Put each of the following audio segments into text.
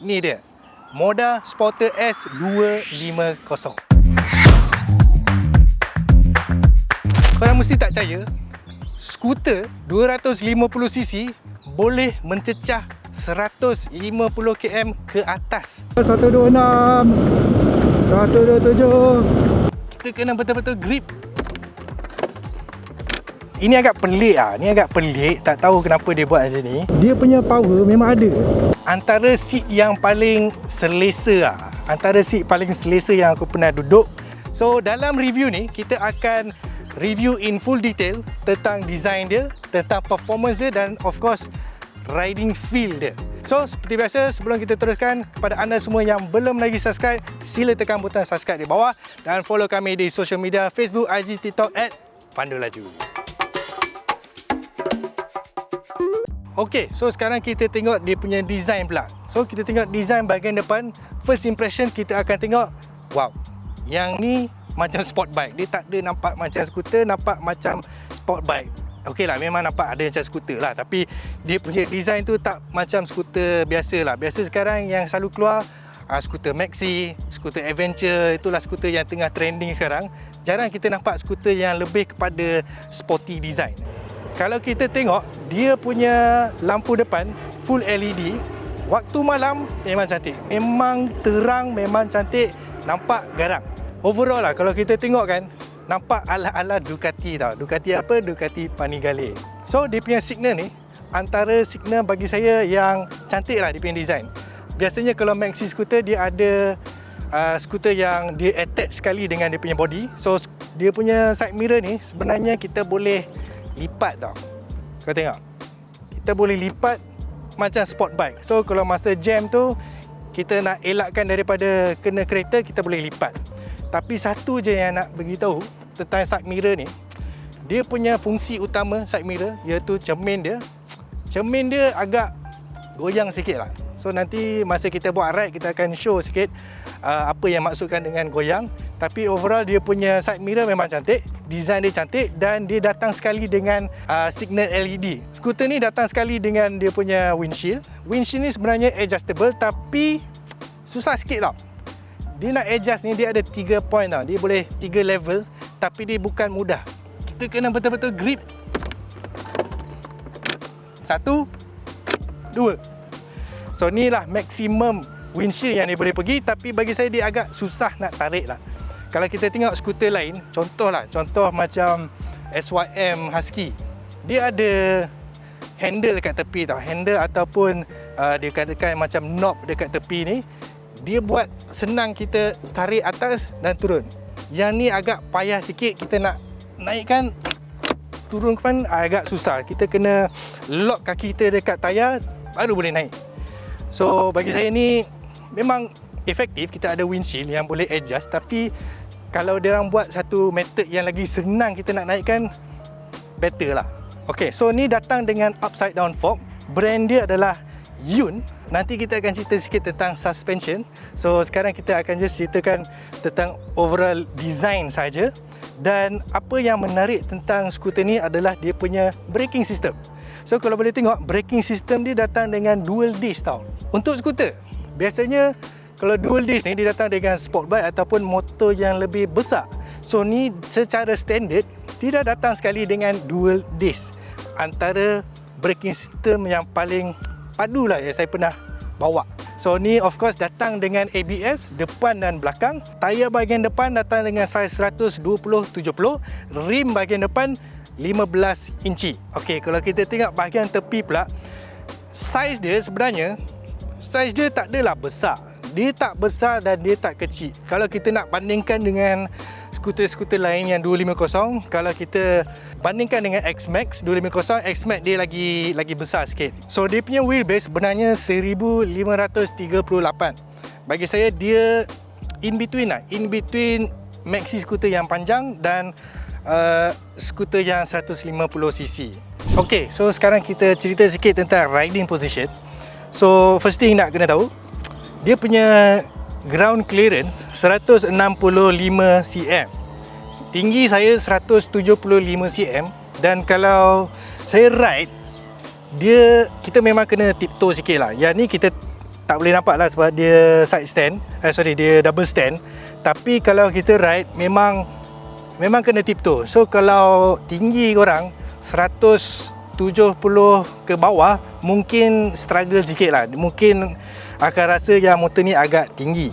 Ni dia. Moda Sporter S250. Korang mesti tak percaya, skuter 250cc boleh mencecah 150 km ke atas. 126 127 Kita kena betul-betul grip ini agak pelik ah. Ni agak pelik. Tak tahu kenapa dia buat macam ni. Dia punya power memang ada. Antara seat yang paling selesa ah. Antara seat paling selesa yang aku pernah duduk. So dalam review ni kita akan review in full detail tentang design dia, tentang performance dia dan of course riding feel dia. So seperti biasa sebelum kita teruskan kepada anda semua yang belum lagi subscribe, sila tekan butang subscribe di bawah dan follow kami di social media Facebook, IG, TikTok at Pandu Laju. Okey, so sekarang kita tengok dia punya design pula. So kita tengok design bahagian depan. First impression kita akan tengok, wow, yang ni macam sport bike. Dia tak ada nampak macam skuter, nampak macam sport bike. Okey lah, memang nampak ada macam skuter lah. Tapi dia punya design tu tak macam skuter biasa lah. Biasa sekarang yang selalu keluar, uh, skuter Maxi, skuter Adventure, itulah skuter yang tengah trending sekarang. Jarang kita nampak skuter yang lebih kepada sporty design kalau kita tengok dia punya lampu depan full LED waktu malam memang cantik. Memang terang memang cantik nampak garang. Overall lah kalau kita tengok kan nampak ala-ala Ducati tau. Ducati apa? Ducati Panigale. So dia punya signal ni antara signal bagi saya yang cantik lah dia punya design. Biasanya kalau maxi scooter dia ada uh, scooter yang dia attach sekali dengan dia punya body. So dia punya side mirror ni sebenarnya kita boleh lipat tau. Kau tengok. Kita boleh lipat Macam sport bike. So kalau masa jam tu Kita nak elakkan daripada Kena kereta Kita boleh lipat. Tapi satu je yang nak beritahu Tentang side mirror ni. Dia punya fungsi utama side mirror Iaitu cermin dia. Cermin dia agak Goyang sikit lah. So nanti masa kita buat ride Kita akan show sikit uh, Apa yang maksudkan dengan goyang tapi overall dia punya side mirror memang cantik design dia cantik dan dia datang sekali dengan uh, signal LED skuter ni datang sekali dengan dia punya windshield. Windshield ni sebenarnya adjustable tapi susah sikit tau. Dia nak adjust ni dia ada 3 point tau. Dia boleh 3 level tapi dia bukan mudah. Kita kena betul-betul grip. Satu dua. So ni lah maximum windshield yang dia boleh pergi tapi bagi saya dia agak susah nak tarik lah kalau kita tengok skuter lain, contohlah, contoh macam SYM Husky. Dia ada handle dekat tepi tau. Handle ataupun uh, dia katakan macam knob dekat tepi ni. Dia buat senang kita tarik atas dan turun. Yang ni agak payah sikit kita nak naikkan turun kan agak susah. Kita kena lock kaki kita dekat tayar baru boleh naik. So bagi saya ni memang efektif kita ada windshield yang boleh adjust tapi kalau dia orang buat satu method yang lagi senang kita nak naikkan better lah. Ok so ni datang dengan upside down fork brand dia adalah Yun nanti kita akan cerita sikit tentang suspension. So sekarang kita akan just ceritakan tentang overall design saja. Dan apa yang menarik tentang skuter ni adalah dia punya braking system. So kalau boleh tengok braking system dia datang dengan dual disc tau. Untuk skuter biasanya kalau dual disc ni dia datang dengan sport bike ataupun motor yang lebih besar. So ni secara standard tidak datang sekali dengan dual disc. Antara braking system yang paling padu lah yang saya pernah bawa. So ni of course datang dengan ABS depan dan belakang. Tayar bahagian depan datang dengan saiz 120-70. Rim bahagian depan 15 inci. Okey, kalau kita tengok bahagian tepi pula, saiz dia sebenarnya saiz dia tak adalah besar dia tak besar dan dia tak kecil. Kalau kita nak bandingkan dengan skuter-skuter lain yang 250, kalau kita bandingkan dengan X-Max 250, X-Max dia lagi lagi besar sikit. So dia punya wheelbase sebenarnya 1538. Bagi saya dia in between lah, in between maxi skuter yang panjang dan uh, skuter yang 150cc. Okay, so sekarang kita cerita sikit tentang riding position. So first thing nak kena tahu, dia punya ground clearance 165 cm. Tinggi saya 175 cm. Dan kalau saya ride dia kita memang kena tiptoe sikit lah. Yang ni kita tak boleh nampak lah sebab dia side stand. Eh, sorry dia double stand. Tapi kalau kita ride memang memang kena tiptoe. So kalau tinggi korang 170 ke bawah mungkin struggle sikit lah. Mungkin akan rasa yang motor ni agak tinggi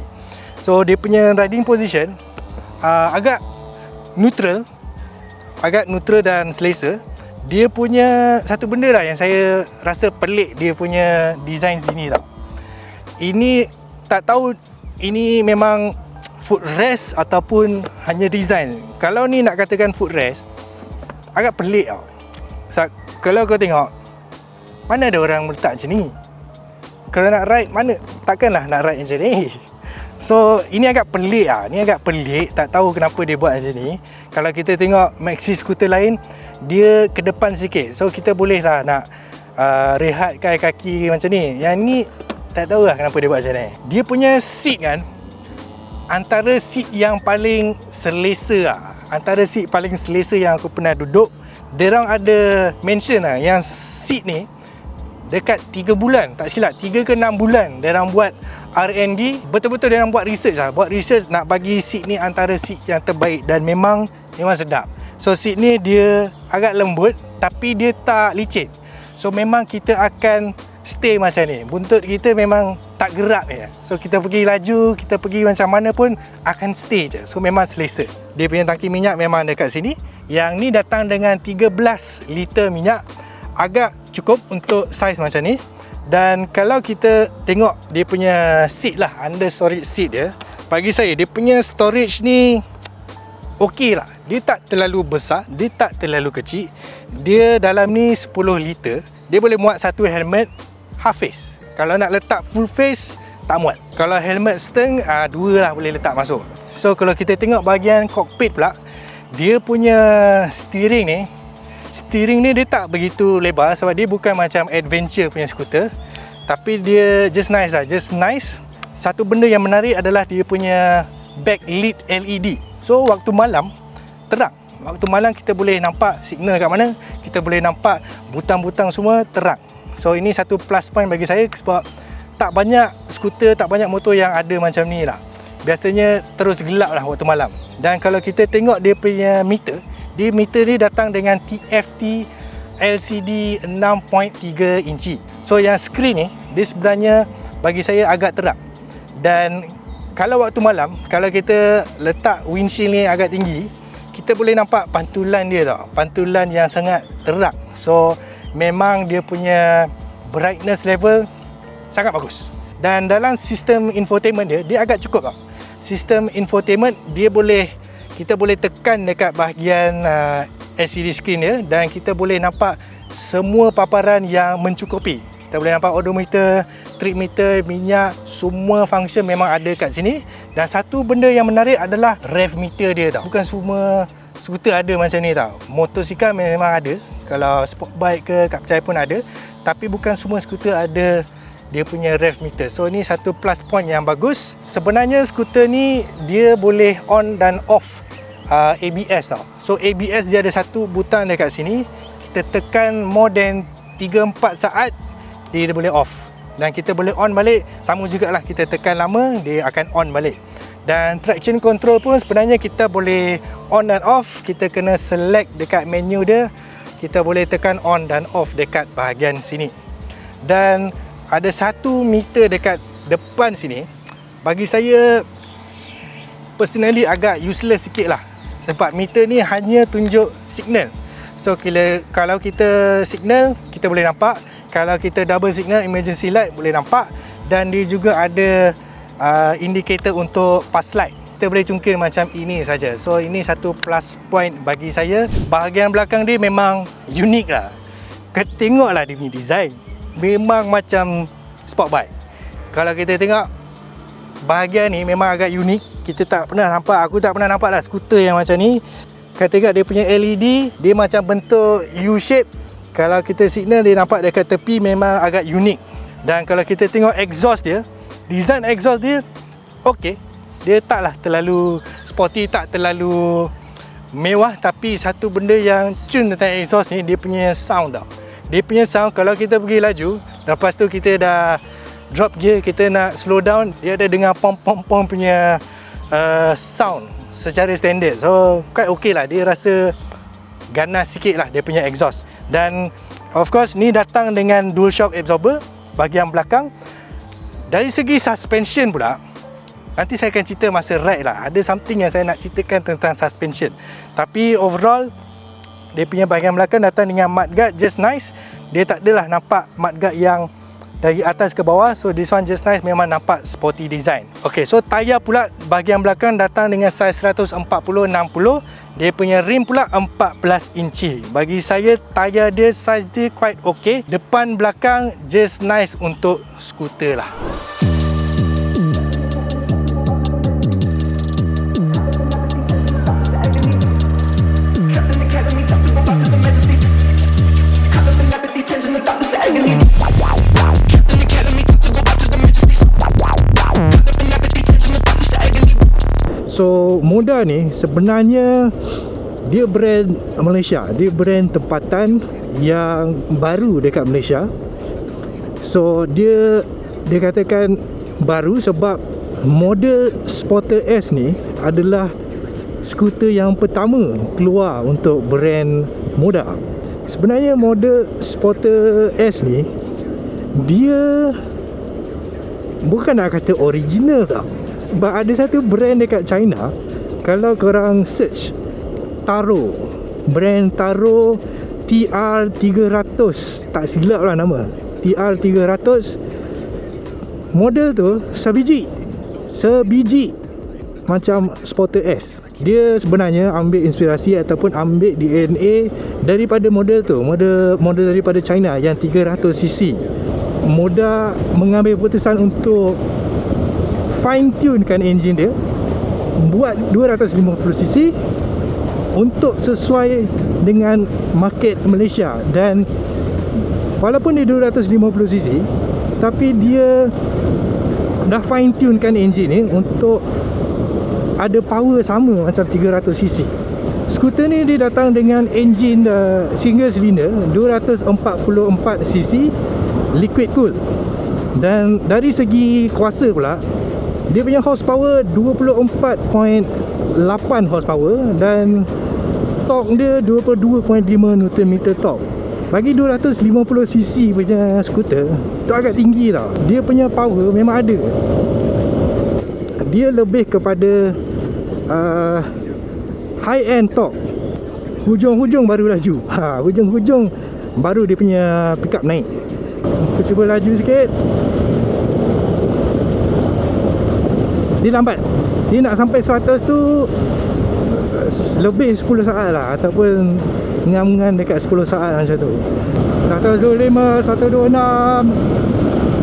so dia punya riding position uh, agak neutral agak neutral dan selesa dia punya satu benda lah yang saya rasa pelik dia punya design sini tau. Ini tak tahu ini memang footrest ataupun hanya design. Kalau ni nak katakan footrest agak pelik tau. So, kalau kau tengok mana ada orang letak macam ni? Kalau nak ride mana? Takkanlah nak ride macam ni. So ini agak pelik ah. Ni agak pelik, tak tahu kenapa dia buat macam ni. Kalau kita tengok maxi scooter lain, dia ke depan sikit so kita boleh lah nak uh, rehatkan kaki macam ni yang ni tak tahu lah kenapa dia buat macam ni dia punya seat kan antara seat yang paling selesa lah antara seat paling selesa yang aku pernah duduk Derang ada mention lah yang seat ni dekat 3 bulan tak silap 3 ke 6 bulan Derang buat R&D betul-betul derang buat research lah buat research nak bagi seat ni antara seat yang terbaik dan memang memang sedap So seat ni dia agak lembut tapi dia tak licin. So memang kita akan stay macam ni. Buntut kita memang tak gerak ya. So kita pergi laju, kita pergi macam mana pun akan stay je. So memang selesa. Dia punya tangki minyak memang dekat sini. Yang ni datang dengan 13 liter minyak. Agak cukup untuk saiz macam ni. Dan kalau kita tengok dia punya seat lah, under storage seat dia. Bagi saya, dia punya storage ni okey lah. Dia tak terlalu besar dia tak terlalu kecil. Dia dalam ni 10 liter. Dia boleh muat satu helmet half face. Kalau nak letak full face tak muat. Kalau helmet steng uh, dua lah boleh letak masuk. So kalau kita tengok bahagian cockpit pula dia punya steering ni steering ni dia tak begitu lebar sebab dia bukan macam adventure punya skuter tapi dia just nice lah just nice satu benda yang menarik adalah dia punya backlit LED So waktu malam terang. Waktu malam kita boleh nampak signal kat mana, kita boleh nampak butang-butang semua terang. So ini satu plus point bagi saya sebab tak banyak skuter, tak banyak motor yang ada macam ni lah. Biasanya terus gelap lah waktu malam. Dan kalau kita tengok dia punya meter, dia meter ni datang dengan TFT LCD 6.3 inci. So yang screen ni, dia sebenarnya bagi saya agak terang. Dan kalau waktu malam kalau kita letak windshield ni agak tinggi kita boleh nampak pantulan dia tau pantulan yang sangat terang so memang dia punya brightness level sangat bagus dan dalam sistem infotainment dia dia agak cukup tau sistem infotainment dia boleh kita boleh tekan dekat bahagian uh, LCD screen dia dan kita boleh nampak semua paparan yang mencukupi kita boleh nampak odometer, trip meter, minyak, semua function memang ada kat sini. Dan satu benda yang menarik adalah rev meter dia tau. Bukan semua skuter ada macam ni tau. Motosikal memang ada. Kalau sport bike ke kat pun ada. Tapi bukan semua skuter ada dia punya rev meter. So ni satu plus point yang bagus. Sebenarnya skuter ni dia boleh on dan off uh, ABS tau. So ABS dia ada satu butang dekat sini. Kita tekan more than 3-4 saat dia boleh off. Dan kita boleh on balik. Sama jugalah kita tekan lama dia akan on balik. Dan traction control pun sebenarnya kita boleh on dan off. Kita kena select dekat menu dia. Kita boleh tekan on dan off dekat bahagian sini. Dan ada satu meter dekat depan sini bagi saya personally agak useless sikit lah sebab meter ni hanya tunjuk signal so kila, kalau kita signal kita boleh nampak kalau kita double signal emergency light boleh nampak dan dia juga ada uh, indicator untuk pass light kita boleh cungkir macam ini saja. So ini satu plus point bagi saya. Bahagian belakang dia memang unik lah. Tengoklah dia punya design. Memang macam sport bike. Kalau kita tengok bahagian ni memang agak unik. Kita tak pernah nampak, aku tak pernah nampak lah skuter yang macam ni. Kita tengok dia punya LED, dia macam bentuk U shape kalau kita signal dia nampak dekat tepi memang agak unik. Dan kalau kita tengok exhaust dia design exhaust dia okey. Dia taklah terlalu sporty tak terlalu mewah. Tapi satu benda yang cun tentang exhaust ni dia punya sound tau. Dia punya sound kalau kita pergi laju lepas tu kita dah drop gear kita nak slow down dia ada dengar pom pom pom punya uh, sound secara standard. So quite okay lah. Dia rasa ganas sikit lah dia punya exhaust. Dan of course ni datang dengan dual shock absorber bahagian belakang. Dari segi suspension pula Nanti saya akan cerita masa ride lah. Ada something yang saya nak ceritakan tentang suspension. Tapi overall Dia punya bahagian belakang datang dengan mudguard just nice. Dia tak adalah nampak mudguard yang dari atas ke bawah so this one just nice. Memang nampak sporty design. Ok so tayar pula bahagian belakang datang dengan size 140-60 dia punya rim pula 14 inci. Bagi saya tayar dia size dia quite ok depan belakang just nice untuk skuter lah So Moda ni sebenarnya dia brand Malaysia. Dia brand tempatan yang baru dekat Malaysia. So dia dia katakan baru sebab model Sporter S ni adalah skuter yang pertama keluar untuk brand Moda Sebenarnya model Sporter S ni dia bukan nak kata original tak sebab ada satu brand dekat China Kalau korang search Taro Brand Taro TR300 Tak silap lah nama. TR300 Model tu sebiji Sebiji Macam Sporter S. Dia sebenarnya ambil inspirasi Ataupun ambil DNA Daripada model tu Model model daripada China Yang 300cc Mudah mengambil keputusan untuk fine tune kan engine dia buat 250cc untuk sesuai dengan market Malaysia. Dan walaupun dia 250cc tapi dia dah fine tune kan engine ni untuk ada power sama macam 300cc skuter ni dia datang dengan engine uh, single cylinder 244cc liquid cool. Dan dari segi kuasa pula dia punya horsepower 24.8 horsepower dan torque dia 22.5 Nm torque. Bagi 250cc punya skuter tu agak tinggi tau. Dia punya power memang ada. Dia lebih kepada uh, high end torque. Hujung-hujung baru laju. Ha, hujung-hujung baru dia punya pickup naik. Aku cuba laju sikit dia lambat. Dia nak sampai 100 tu lebih 10 saat lah. Ataupun ngam-ngam dekat 10 saat macam tu. 125 126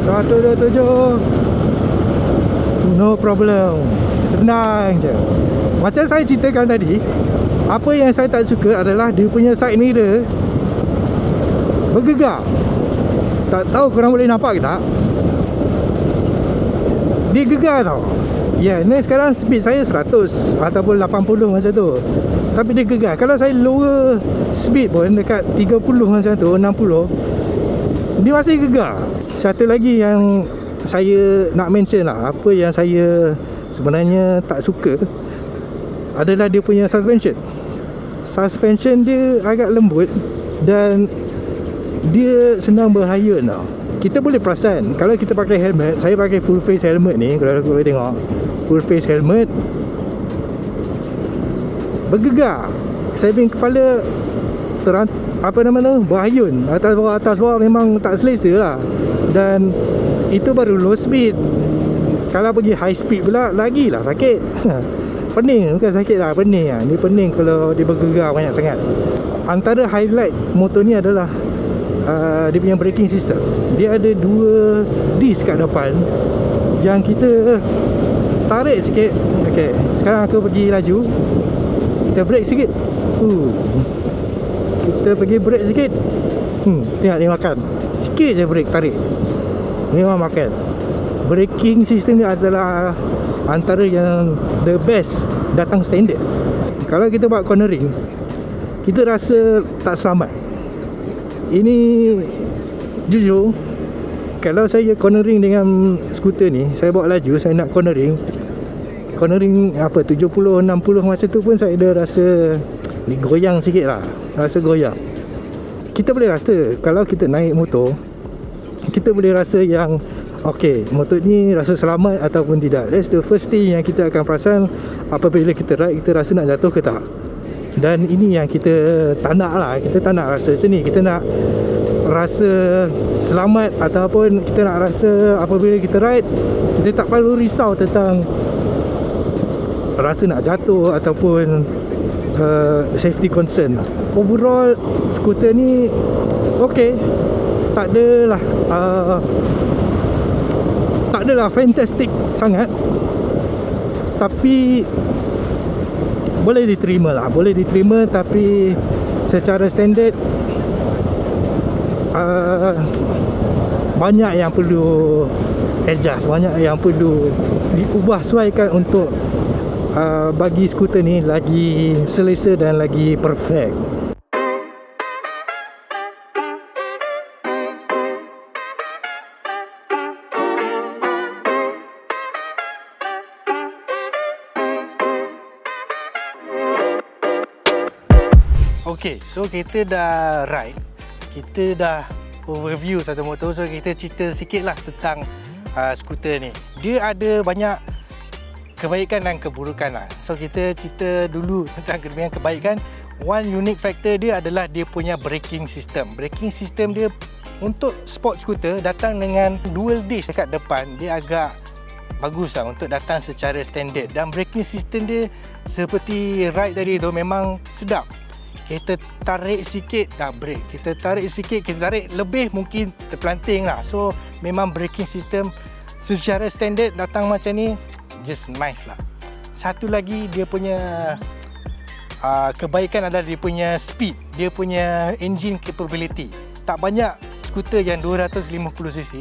127 no problem. Senang je. Macam saya ceritakan tadi apa yang saya tak suka adalah dia punya side mirror bergegar. Tak tahu korang boleh nampak ke tak? Dia gegar tau Ya, yeah, ni sekarang speed saya 100 ataupun 80 macam tu. Tapi dia gegar. Kalau saya lower speed pun dekat 30 macam tu, 60, dia masih gegar. Satu lagi yang saya nak mention lah, apa yang saya sebenarnya tak suka adalah dia punya suspension. Suspension dia agak lembut dan dia senang berhayun tau kita boleh perasan kalau kita pakai helmet saya pakai full face helmet ni kalau korang tengok full face helmet bergegar. Saya punya kepala terant apa nama tu? Berayun atas bawah atas bawah memang tak selesa lah. Dan itu baru low speed. Kalau pergi high speed pula lagi lah sakit. Pening bukan sakit lah pening lah. Ni pening kalau dia bergegar banyak sangat. Antara highlight motor ni adalah uh, dia punya braking system. Dia ada dua disc kat depan yang kita tarik sikit. Ok sekarang aku pergi laju. Kita brake sikit. Uh. kita pergi brake sikit. Hmm, tengok dia makan. Sikit je brake tarik. Memang makan. Braking system ni adalah antara yang the best datang standard. Kalau kita buat cornering kita rasa tak selamat ini jujur kalau saya cornering dengan skuter ni saya bawa laju saya nak cornering. Cornering apa 70 60 masa tu pun saya ada rasa goyang sikit lah rasa goyang. Kita boleh rasa kalau kita naik motor kita boleh rasa yang Okey, motor ni rasa selamat ataupun tidak. That's the first thing yang kita akan perasan Apabila kita ride, kita rasa nak jatuh ke tak Dan ini yang kita tak nak lah. Kita tak nak rasa macam ni. Kita nak rasa selamat Ataupun kita nak rasa apabila kita ride Kita tak perlu risau tentang Rasa nak jatuh ataupun uh, Safety concern Overall, skuter ni Okay. Tak adalah uh, tak adalah fantastic sangat. Tapi boleh diterima lah. Boleh diterima tapi secara standard uh, banyak yang perlu adjust. Banyak yang perlu diubah sesuaikan untuk uh, bagi skuter ni lagi selesa dan lagi perfect Okay, so kita dah ride. Kita dah overview satu motor So kita cerita sikit lah tentang uh, skuter ni. Dia ada banyak kebaikan dan keburukan lah. So kita cerita dulu tentang kelebihan kebaikan. One unique factor dia adalah dia punya braking system. Braking system dia untuk sport scooter datang dengan dual disc dekat depan. Dia agak bagus lah untuk datang secara standard. Dan braking system dia seperti ride tadi tu memang sedap kita tarik sikit dah break. Kita tarik sikit kita tarik lebih mungkin terpelanting lah. So memang braking system secara standard datang macam ni just nice lah. Satu lagi dia punya uh, kebaikan adalah dia punya speed. Dia punya engine capability. Tak banyak skuter yang 250cc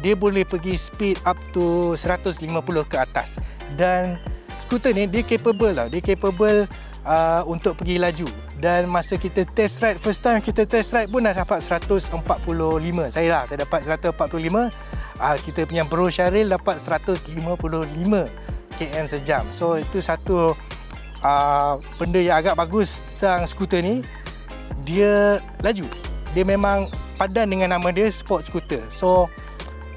dia boleh pergi speed up to 150 ke atas. Dan skuter ni dia capable lah. Dia capable uh, untuk pergi laju. Dan masa kita test ride first time kita test ride pun dah dapat 145 saya lah saya dapat 145 uh, kita punya bro Syaril dapat 155 km sejam. So itu satu uh, benda yang agak bagus tentang skuter ni. Dia laju. Dia memang padan dengan nama dia sport scooter so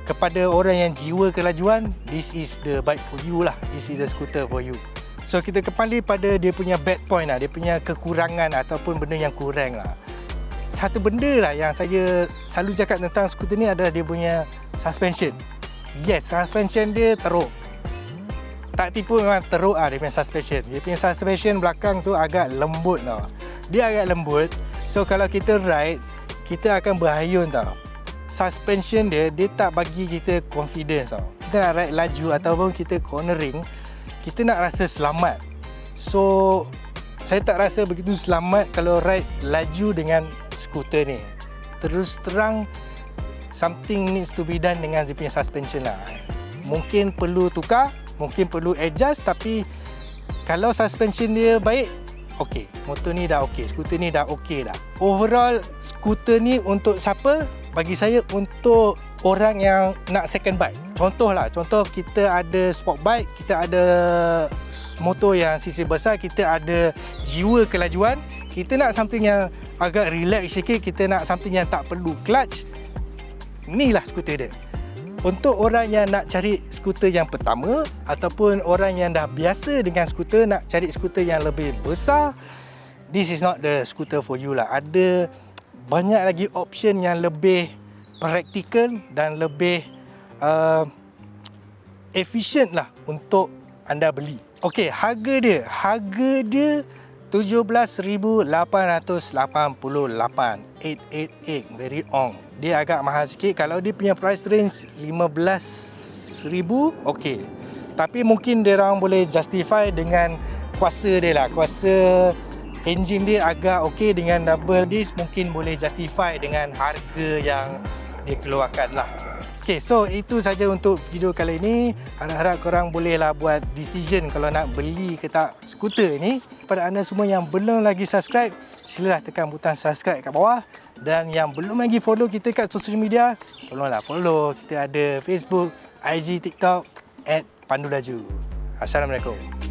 kepada orang yang jiwa kelajuan this is the bike for you lah. This is the scooter for you So kita kembali pada dia punya bad point lah, dia punya kekurangan ataupun benda yang kurang lah. Satu benda lah yang saya selalu cakap tentang skuter ni adalah dia punya suspension. Yes, suspension dia teruk. Tak tipu memang teruk lah dia punya suspension. Dia punya suspension belakang tu agak lembut tau. Dia agak lembut. So kalau kita ride, kita akan berhayun tau. Suspension dia, dia tak bagi kita confidence tau. Kita nak ride laju ataupun kita cornering, kita nak rasa selamat. So saya tak rasa begitu selamat kalau ride laju dengan skuter ni. Terus terang something needs to be done dengan dia punya suspension lah. Mungkin perlu tukar, mungkin perlu adjust tapi kalau suspension dia baik, okey. Motor ni dah okey, skuter ni dah okey dah. Overall skuter ni untuk siapa? Bagi saya untuk orang yang nak second bike. Contohlah, contoh kita ada sport bike, kita ada motor yang sisi besar, kita ada jiwa kelajuan, kita nak something yang agak relax sikit, kita nak something yang tak perlu clutch. Inilah skuter dia. Untuk orang yang nak cari skuter yang pertama ataupun orang yang dah biasa dengan skuter nak cari skuter yang lebih besar, this is not the scooter for you lah. Ada banyak lagi option yang lebih praktikal dan lebih uh, efisien lah untuk anda beli. Okey, harga dia, harga dia 17,888 888 very on. Dia agak mahal sikit kalau dia punya price range 15,000 okey. Tapi mungkin dia orang boleh justify dengan kuasa dia lah. Kuasa engine dia agak okey dengan double disc mungkin boleh justify dengan harga yang dia keluarkan lah Okay, so itu saja untuk video kali ini. Harap-harap korang bolehlah buat decision kalau nak beli ke tak skuter ni. Pada anda semua yang belum lagi subscribe, silalah tekan butang subscribe kat bawah Dan yang belum lagi follow kita kat social media, tolonglah follow. Kita ada Facebook, IG, TikTok at Pandu Laju. Assalamualaikum.